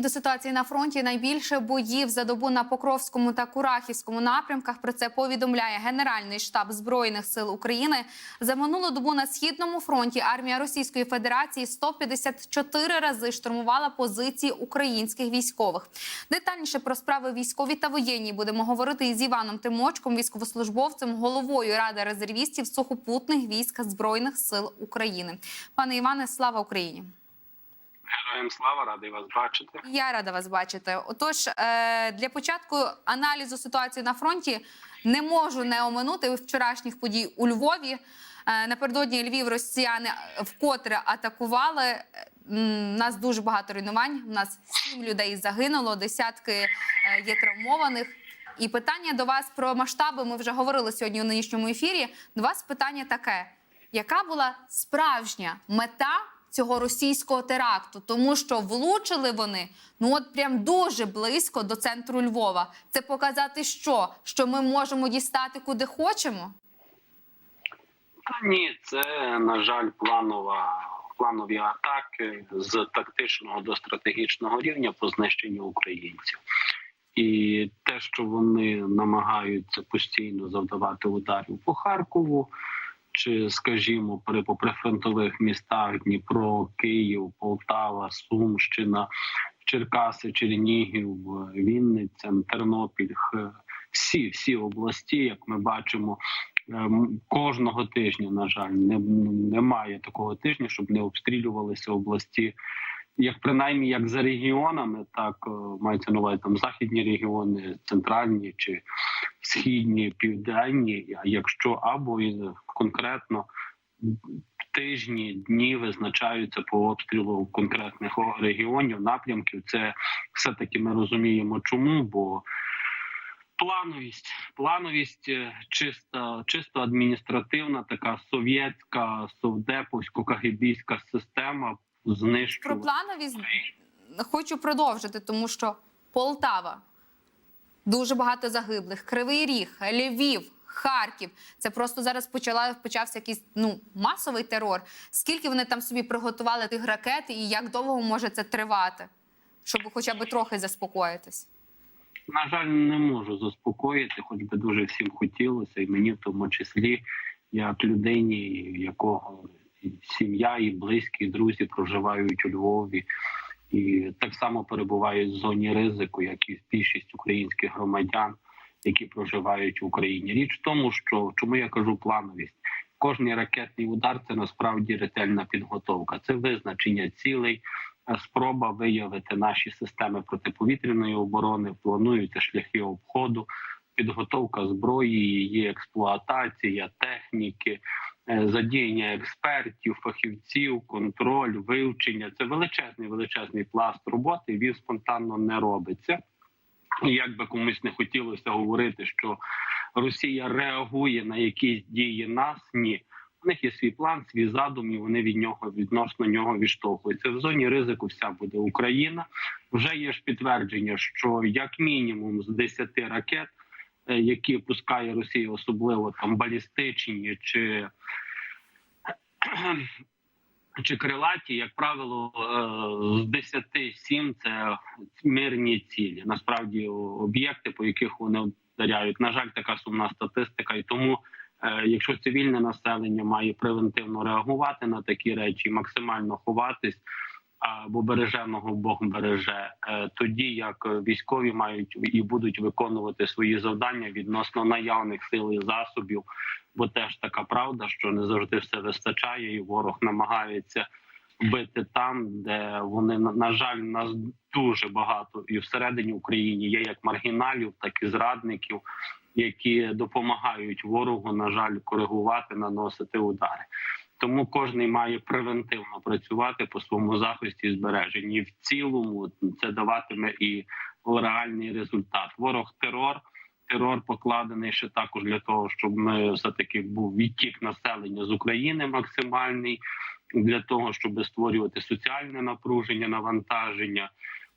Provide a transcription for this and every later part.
До ситуації на фронті найбільше боїв за добу на Покровському та Курахівському напрямках. Про це повідомляє Генеральний штаб збройних сил України. За минулу добу на східному фронті армія Російської Федерації 154 рази штурмувала позиції українських військових. Детальніше про справи військові та воєнні будемо говорити із Іваном Тимочком, військовослужбовцем, головою ради резервістів сухопутних військ збройних сил України. Пане Іване, слава Україні! Героям слава, радий вас бачити. Я рада вас бачити. Отож, е, для початку аналізу ситуації на фронті не можу не оминути вчорашніх подій у Львові. Е, Напередодні Львів росіяни вкотре атакували. У нас дуже багато руйнувань. У нас сім людей загинуло, десятки е, є травмованих. І питання до вас про масштаби. Ми вже говорили сьогодні у нинішньому ефірі. До вас питання таке: яка була справжня мета цього російського теракту? Тому що влучили вони ну от прям дуже близько до центру Львова. Це показати, що? Що ми можемо дістати куди хочемо? Та ні, це на жаль, планова планові атаки з тактичного до стратегічного рівня по знищенню українців. І те, що вони намагаються постійно завдавати ударів по Харкову, чи, скажімо, при по прифронтових містах Дніпро, Київ, Полтава, Сумщина, Черкаси, Чернігів, Вінниця, Тернопіль, всі всі області, як ми бачимо, ем, кожного тижня, на жаль, не, немає такого тижня, щоб не обстрілювалися області. Як принаймні як за регіонами, так е, мається на увазі там західні регіони, центральні чи східні, південні. А якщо або і конкретно тижні, дні визначаються по обстрілу конкретних регіонів, напрямків, це все таки ми розуміємо, чому бо. Плановість, плановість е, чисто, чисто адміністративна, така совєтська, совдеповсько-кагибійська система Про знищувала. плановість хочу продовжити, тому що Полтава дуже багато загиблих, Кривий Ріг, Львів. Харків, це просто зараз почала почався якийсь ну масовий терор. Скільки вони там собі приготували тих ракет, і як довго може це тривати, щоб хоча б трохи заспокоїтись? На жаль, не можу заспокоїти, хоч би дуже всім хотілося, і мені в тому числі, як людині, якого сім'я, і близькі, і друзі проживають у Львові, і так само перебувають в зоні ризику, як і більшість українських громадян, які проживають в Україні. Річ в тому, що чому я кажу плановість. Кожний ракетний удар це насправді ретельна підготовка. Це визначення цілей, спроба виявити наші системи протиповітряної оборони, плануються шляхи обходу, підготовка зброї, її експлуатація, техніки, задіяння експертів, фахівців, контроль, вивчення. Це величезний величезний пласт роботи. Він спонтанно не робиться. І як би комусь не хотілося говорити, що Росія реагує на якісь дії нас, ні. У них є свій план, свій задум, і вони від нього відносно нього відштовхуються. В зоні ризику вся буде Україна. Вже є ж підтвердження, що як мінімум з 10 ракет, е, які пускає Росія, особливо там балістичні чи чи крилаті, як правило, е, з 10 7 це мирні цілі. Насправді об'єкти, по яких вони вдаряють. На жаль, така сумна статистика, і тому. е, Якщо цивільне населення має превентивно реагувати на такі речі, максимально ховатись, бо береженого Бог береже, е, тоді як військові мають і будуть виконувати свої завдання відносно наявних сил і засобів, бо теж така правда, що не завжди все вистачає, і ворог намагається бити там, де вони на жаль, нас дуже багато і всередині України є як маргіналів, так і зрадників, які допомагають ворогу, на жаль, коригувати, наносити удари. Тому кожен має превентивно працювати по своєму захисті і збереженні. В цілому це даватиме і реальний результат. Ворог терор. Терор покладений ще також для того, щоб ми все таки був відтік населення з України максимальний для того, щоб створювати соціальне напруження, навантаження.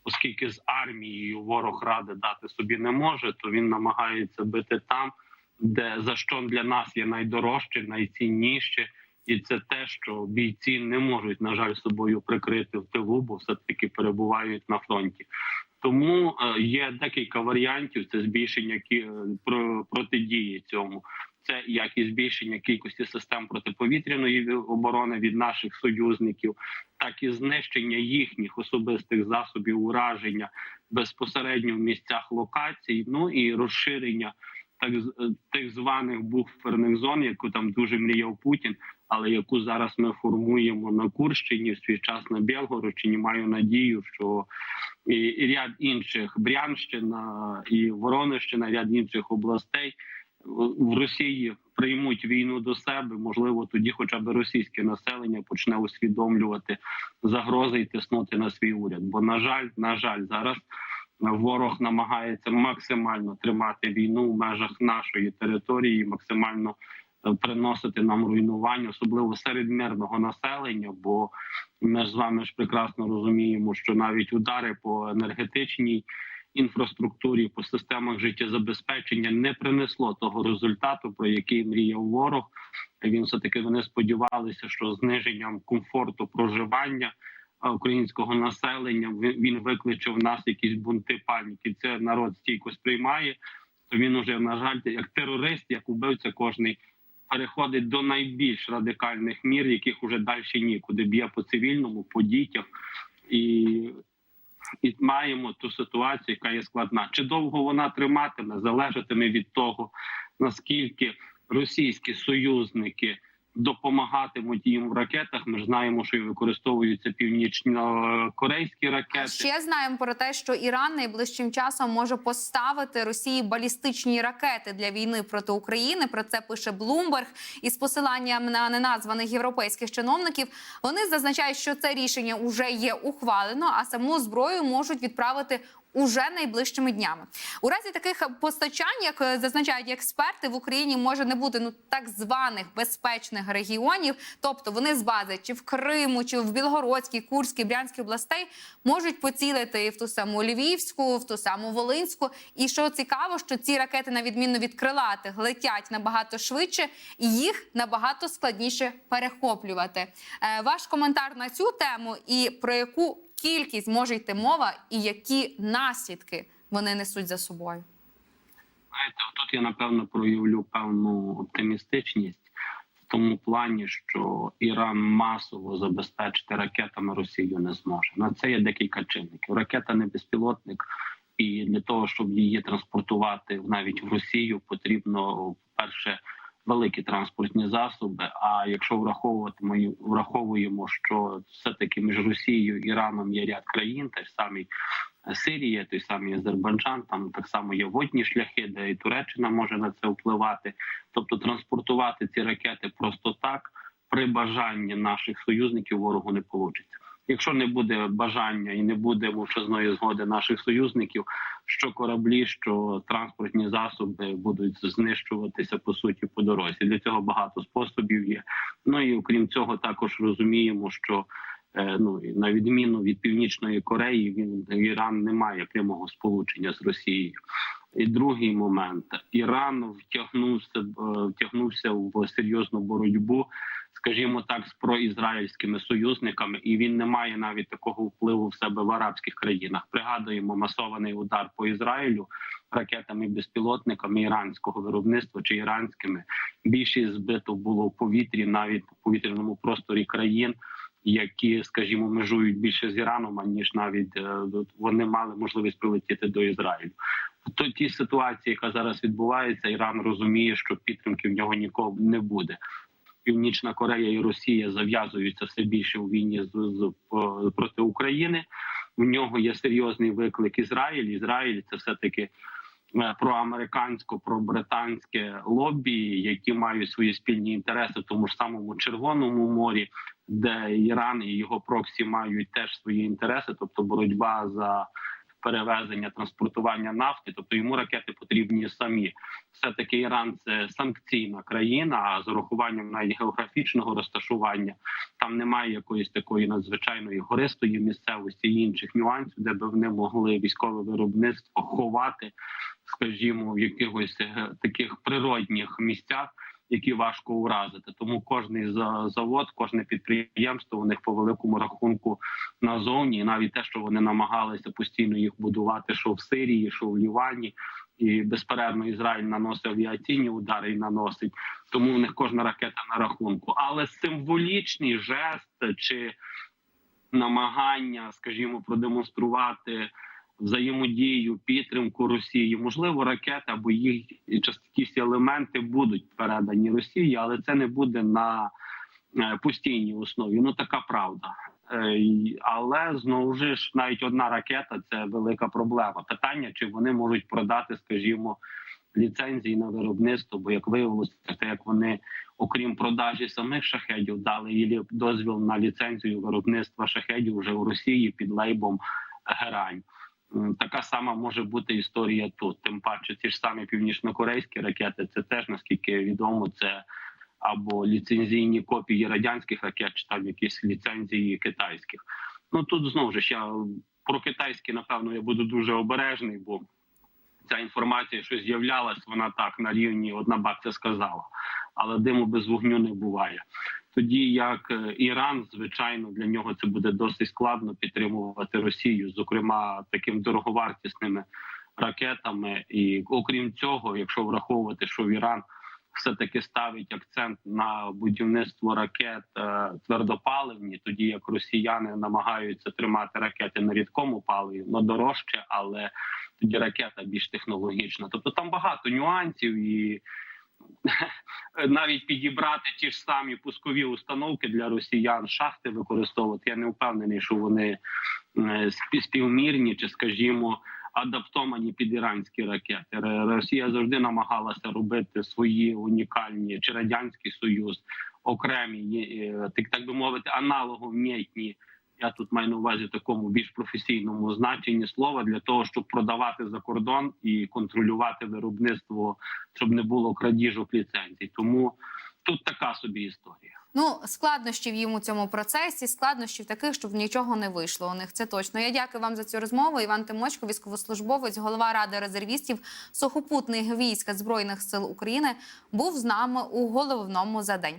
Оскільки з армією ворог ради дати собі не може, то він намагається бити там, де за що для нас є найдорожче, найцінніше, і це те, що бійці не можуть на жаль собою прикрити в тилу, бо все таки перебувають на фронті. Тому е, є декілька варіантів. Це збільшення про- протидії цьому. Це як і збільшення кількості систем протиповітряної оборони від наших союзників, так і знищення їхніх особистих засобів ураження безпосередньо в місцях локацій. Ну і розширення так е, тих званих буферних зон, яку там дуже мріяв Путін, але яку зараз ми формуємо на Курщині в свій час на Білгородчині. Маю надію, що і, і ряд інших Брянщина і Воронежщина, ряд інших областей в Росії приймуть війну до себе. Можливо, тоді, хоча б російське населення почне усвідомлювати загрози і тиснути на свій уряд. Бо на жаль, на жаль, зараз ворог намагається максимально тримати війну в межах нашої території, максимально приносити нам руйнування, особливо серед мирного населення. Бо ми ж з вами ж прекрасно розуміємо, що навіть удари по енергетичній інфраструктурі, по системах життєзабезпечення не принесло того результату, про який мріяв ворог. Він все таки вони сподівалися, що зниженням комфорту проживання українського населення він- він викличе в нас якісь бунти паніки. Це народ стійко сприймає. То він уже на жаль, як терорист, як убивця, кожний переходить до найбільш радикальних мір, яких уже далі нікуди б'є по цивільному, по дітях і. І маємо ту ситуацію, яка є складна. Чи довго вона триматиме, залежатиме від того, наскільки російські союзники допомагатимуть їм в ракетах. Ми ж знаємо, що використовуються північно-корейські ракети. Ще знаємо про те, що Іран найближчим часом може поставити Росії балістичні ракети для війни проти України. Про це пише Блумберг із посиланням на неназваних європейських чиновників. Вони зазначають, що це рішення вже є ухвалено, а саму зброю можуть відправити. Уже найближчими днями у разі таких постачань, як е, зазначають експерти, в Україні може не бути ну так званих безпечних регіонів, тобто вони з бази чи в Криму, чи в Білгородській, Курській, Брянській областей можуть поцілити і в ту саму Львівську, в ту саму Волинську. І що цікаво, що ці ракети, на відміну від крилатих, летять набагато швидше, і їх набагато складніше перехоплювати. Е, ваш коментар на цю тему і про яку кількість може йти мова, і які наслідки вони несуть за собою. Знаєте, тут я напевно проявлю певну оптимістичність в тому плані, що Іран масово забезпечити ракетами Росію не зможе. На це є декілька чинників. Ракета не безпілотник, і для того, щоб її транспортувати навіть в Росію, потрібно перше. Великі транспортні засоби. А якщо враховувати ми враховуємо, що все таки між Росією і Іраном є ряд країн, та ж самі Сирія, той самий Азербайджан, там так само є водні шляхи, де і Туреччина може на це впливати. Тобто транспортувати ці ракети просто так при бажанні наших союзників ворогу не вийде. Якщо не буде бажання і не буде мовчазної згоди наших союзників, що кораблі, що транспортні засоби будуть знищуватися по суті по дорозі. Для цього багато способів є. Ну і окрім цього, також розуміємо, що е, ну на відміну від північної Кореї, він Іран не має прямого сполучення з Росією. І другий момент Іран втягнувся е, втягнувся в серйозну боротьбу, скажімо так, з проізраїльськими союзниками, і він не має навіть такого впливу в себе в арабських країнах. Пригадуємо масований удар по Ізраїлю ракетами безпілотниками іранського виробництва чи іранськими. Більшість збито було в повітрі, навіть в повітряному просторі країн. Які, скажімо, межують більше з Іраном, аніж навіть е, вони мали можливість прилетіти до Ізраїлю. То- тій ситуації, яка зараз відбувається, Іран розуміє, що підтримки в нього нікого не буде. Північна Корея і Росія зав'язуються все більше у війні з, з проти України. У нього є серйозний виклик Ізраїль. Ізраїль це все таки проамерикансько, пробританське лобі, які мають свої спільні інтереси в тому ж самому Червоному морі, де Іран і його проксі мають теж свої інтереси, тобто боротьба за перевезення транспортування нафти, тобто йому ракети потрібні самі. Все таки Іран це санкційна країна. А з урахуванням навіть географічного розташування там немає якоїсь такої надзвичайної гористої місцевості і інших нюансів, де би вони могли військове виробництво ховати, скажімо, в якихось е, таких природних місцях. Які важко уразити. Тому кожний за- завод, кожне підприємство у них по великому рахунку назовні, і навіть те, що вони намагалися постійно їх будувати, що в Сирії, що в Лівані, і безперервно Ізраїль наносить авіаційні удари і наносить. Тому в них кожна ракета на рахунку. Але символічний жест чи намагання, скажімо, продемонструвати взаємодію, підтримку Росії. Можливо, ракети або їх якісь елементи будуть передані Росії, але це не буде на е, постійній основі. Ну така правда. Е, Але знову ж навіть одна ракета це велика проблема. Питання, чи вони можуть продати, скажімо, ліцензії на виробництво, бо як виявилося, те, як вони, окрім продажі самих шахедів, дали їй дозвіл на ліцензію виробництва шахедів вже у Росії під лейбом Герань. Така сама може бути історія тут. Тим паче, ті ж самі північнокорейські ракети, це теж наскільки відомо, це або ліцензійні копії радянських ракет, чи там якісь ліцензії китайських. Ну тут знову ж я про китайські, напевно, я буду дуже обережний, бо ця інформація, що з'являлась, вона так на рівні одна бабця сказала, але диму без вогню не буває. Тоді як е, Іран, звичайно, для нього це буде досить складно підтримувати Росію, зокрема таким дороговартісними ракетами. І окрім цього, якщо враховувати, що в Іран все таки ставить акцент на будівництво ракет е, твердопаливні, тоді як росіяни намагаються тримати ракети на рідкому паливі, но дорожче, але тоді ракета більш технологічна. Тобто там багато нюансів і. Навіть підібрати ті ж самі пускові установки для росіян, шахти використовувати. Я не впевнений, що вони е, співмірні чи, скажімо, адаптовані під іранські ракети. Росія завжди намагалася робити свої унікальні чи радянський союз окремі, е, так, так би мовити, аналоговмітні. Я тут маю на увазі такому більш професійному значенні слова для того, щоб продавати за кордон і контролювати виробництво, щоб не було крадіжок ліцензій. Тому тут така собі історія. Ну, складнощів їм у цьому процесі, складнощів таких, щоб нічого не вийшло у них. Це точно. Я дякую вам за цю розмову. Іван Тимочко, військовослужбовець, голова ради резервістів сухопутних військ збройних сил України, був з нами у головному за день.